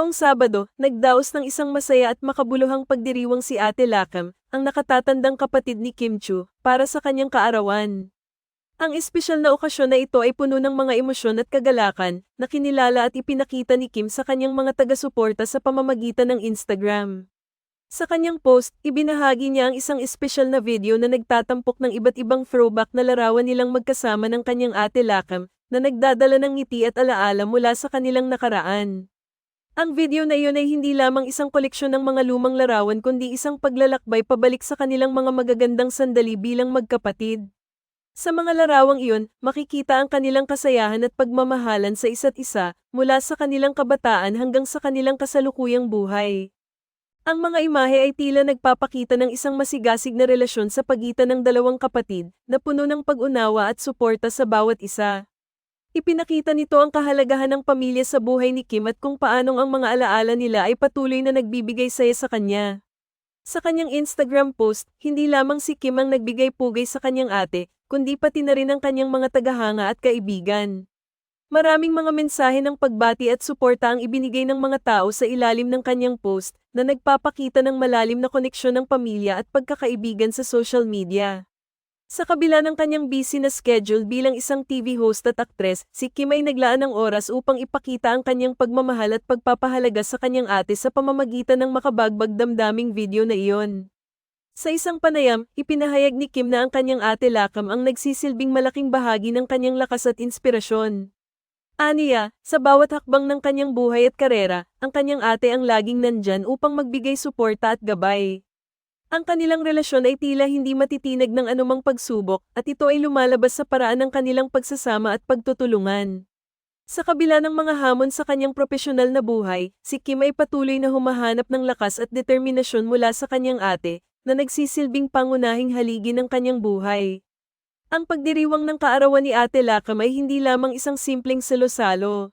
Nitong Sabado, nagdaos ng isang masaya at makabuluhang pagdiriwang si Ate Lakam, ang nakatatandang kapatid ni Kim Chu, para sa kanyang kaarawan. Ang espesyal na okasyon na ito ay puno ng mga emosyon at kagalakan, na kinilala at ipinakita ni Kim sa kanyang mga taga-suporta sa pamamagitan ng Instagram. Sa kanyang post, ibinahagi niya ang isang espesyal na video na nagtatampok ng iba't ibang throwback na larawan nilang magkasama ng kanyang ate Lakam, na nagdadala ng ngiti at alaala mula sa kanilang nakaraan. Ang video na iyon ay hindi lamang isang koleksyon ng mga lumang larawan kundi isang paglalakbay pabalik sa kanilang mga magagandang sandali bilang magkapatid. Sa mga larawang iyon, makikita ang kanilang kasayahan at pagmamahalan sa isa't isa, mula sa kanilang kabataan hanggang sa kanilang kasalukuyang buhay. Ang mga imahe ay tila nagpapakita ng isang masigasig na relasyon sa pagitan ng dalawang kapatid, na puno ng pag-unawa at suporta sa bawat isa. Ipinakita nito ang kahalagahan ng pamilya sa buhay ni Kim at kung paanong ang mga alaala nila ay patuloy na nagbibigay saya sa kanya. Sa kanyang Instagram post, hindi lamang si Kim ang nagbigay pugay sa kanyang ate, kundi pati na rin ang kanyang mga tagahanga at kaibigan. Maraming mga mensahe ng pagbati at suporta ang ibinigay ng mga tao sa ilalim ng kanyang post na nagpapakita ng malalim na koneksyon ng pamilya at pagkakaibigan sa social media. Sa kabila ng kanyang busy na schedule bilang isang TV host at aktres, si Kim ay naglaan ng oras upang ipakita ang kanyang pagmamahal at pagpapahalaga sa kanyang ate sa pamamagitan ng makabagbag damdaming video na iyon. Sa isang panayam, ipinahayag ni Kim na ang kanyang ate Lakam ang nagsisilbing malaking bahagi ng kanyang lakas at inspirasyon. Aniya, sa bawat hakbang ng kanyang buhay at karera, ang kanyang ate ang laging nandyan upang magbigay suporta at gabay. Ang kanilang relasyon ay tila hindi matitinag ng anumang pagsubok at ito ay lumalabas sa paraan ng kanilang pagsasama at pagtutulungan. Sa kabila ng mga hamon sa kanyang propesyonal na buhay, si Kim ay patuloy na humahanap ng lakas at determinasyon mula sa kanyang ate, na nagsisilbing pangunahing haligi ng kanyang buhay. Ang pagdiriwang ng kaarawan ni Ate Lakam ay hindi lamang isang simpleng salo-salo.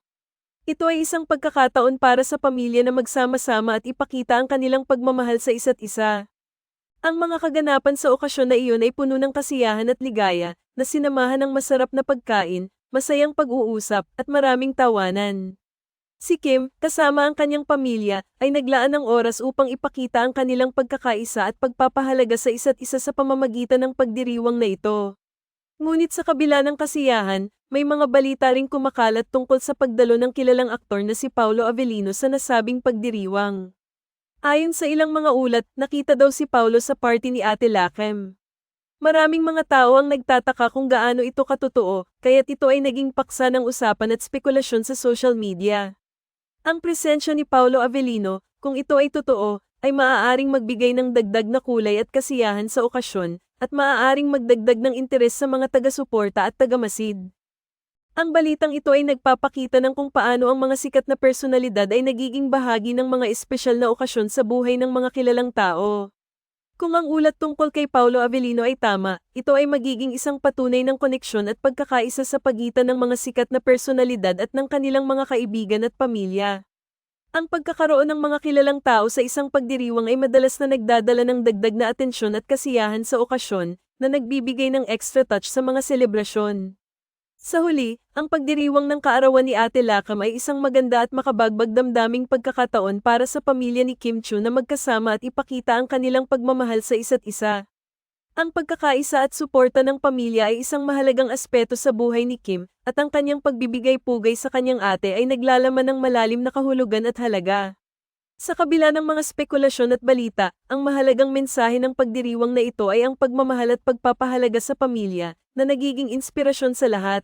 Ito ay isang pagkakataon para sa pamilya na magsama-sama at ipakita ang kanilang pagmamahal sa isa't isa. Ang mga kaganapan sa okasyon na iyon ay puno ng kasiyahan at ligaya, na sinamahan ng masarap na pagkain, masayang pag-uusap, at maraming tawanan. Si Kim, kasama ang kanyang pamilya, ay naglaan ng oras upang ipakita ang kanilang pagkakaisa at pagpapahalaga sa isa't isa sa pamamagitan ng pagdiriwang na ito. Ngunit sa kabila ng kasiyahan, may mga balita ring kumakalat tungkol sa pagdalo ng kilalang aktor na si Paulo Avellino sa nasabing pagdiriwang. Ayon sa ilang mga ulat, nakita daw si Paulo sa party ni Ate Lakem. Maraming mga tao ang nagtataka kung gaano ito katotoo, kaya't ito ay naging paksa ng usapan at spekulasyon sa social media. Ang presensya ni Paulo Avellino, kung ito ay totoo, ay maaaring magbigay ng dagdag na kulay at kasiyahan sa okasyon, at maaaring magdagdag ng interes sa mga taga-suporta at tagamasid. Ang balitang ito ay nagpapakita ng kung paano ang mga sikat na personalidad ay nagiging bahagi ng mga espesyal na okasyon sa buhay ng mga kilalang tao. Kung ang ulat tungkol kay Paulo Avellino ay tama, ito ay magiging isang patunay ng koneksyon at pagkakaisa sa pagitan ng mga sikat na personalidad at ng kanilang mga kaibigan at pamilya. Ang pagkakaroon ng mga kilalang tao sa isang pagdiriwang ay madalas na nagdadala ng dagdag na atensyon at kasiyahan sa okasyon, na nagbibigay ng extra touch sa mga selebrasyon. Sa huli, ang pagdiriwang ng kaarawan ni Ate Lakam ay isang maganda at makabagbag damdaming pagkakataon para sa pamilya ni Kim Chu na magkasama at ipakita ang kanilang pagmamahal sa isa't isa. Ang pagkakaisa at suporta ng pamilya ay isang mahalagang aspeto sa buhay ni Kim, at ang kanyang pagbibigay pugay sa kanyang ate ay naglalaman ng malalim na kahulugan at halaga. Sa kabila ng mga spekulasyon at balita, ang mahalagang mensahe ng pagdiriwang na ito ay ang pagmamahal at pagpapahalaga sa pamilya, na nagiging inspirasyon sa lahat.